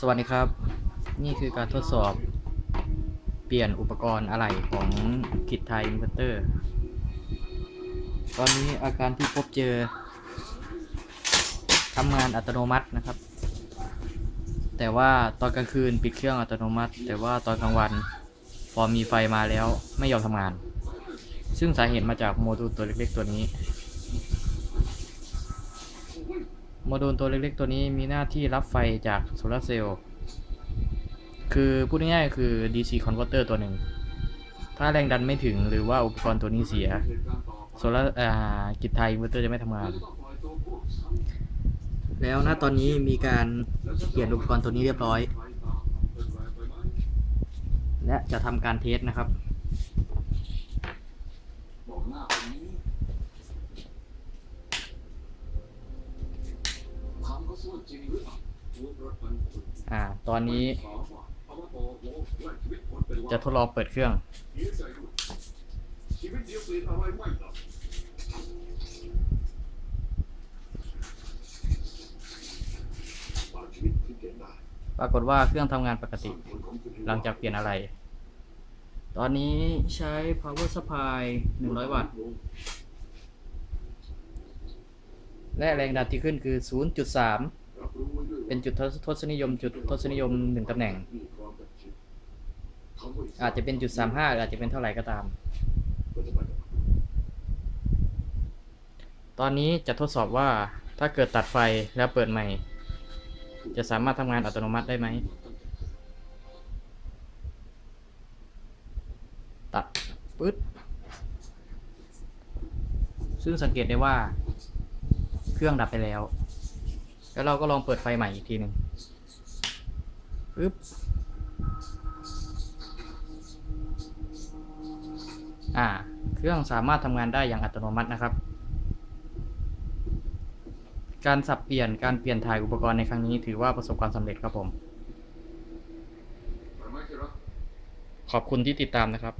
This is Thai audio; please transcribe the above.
สวัสดีครับ นี่คือการทดสอบ เปลี่ยนอุปกรณ์อะไหล่ของคิดไทยอินเวอร์เตอร์ ตอนนี้อาการที่พบเจอทำงานอัตโนมัตินะครับ แต่ว่าตอนกลางคืนปิดเครื่องอัตโนมัติ แต่ว่าตอนกลางวันพอมีไฟมาแล้วไม่ยอมทำงาน ซึ่งสาเหตุมาจากโมดูลตัวเล็กๆตัวนี้ โมดูลตัวเล็กๆตัวนี้มีหน้าที่รับไฟจากโซลาร์เซลล์ คือพูดง่ายๆคือ DC converter ตัวหนึ่ง ถ้าแรงดันไม่ถึงหรือว่าอุปกรณ์ตัวนี้เสีย โซลาร์อ่ากิจไทยอินเวอร์เตอร์จะไม่ทำงาน แล้วณตอนนี้มีการเปลี่ยนอุปกรณ์ตัวนี้เรียบร้อย และจะทำการเทสนะครับ อ่า ตอนนี้ จะทดลองเปิดเครื่อง ปรากฏว่าเครื่องทำงานปกติ หลังจากเปลี่ยนอะไร ตอนนี้ใช้ power supply 100 วัตต์ และแรงดันที่ขึ้นคือ 0.3รับรู้ไว้ด้วยเป็นจุดทศนิยม จุดทศนิยม1ตำแหน่งมีความเป็นจริงอาจจะเป็นจุด35หรือาจจะเป็นเท่าไหร่ก็ตาม ตอนนี้จะทดสอบว่าถ้าเกิดตัดไฟแล้วเปิดใหม่ จะสามารถทำงานอัตโนมัติได้ไหม ตัดปึ๊ดซึ่งสังเกตได้ว่า เครื่องดับไปแล้ว แล้วเราก็ลองเปิดไฟใหม่อีกทีหนึ่งปึ๊บอ่า เครื่องสามารถทำงานได้อย่างอัตโนมัตินะครับ การสับเปลี่ยนการเปลี่ยนถ่ายอุปกรณ์ในครั้งนี้ถือว่าประสบความสำเร็จครับผม ขอบคุณที่ติดตามนะครับ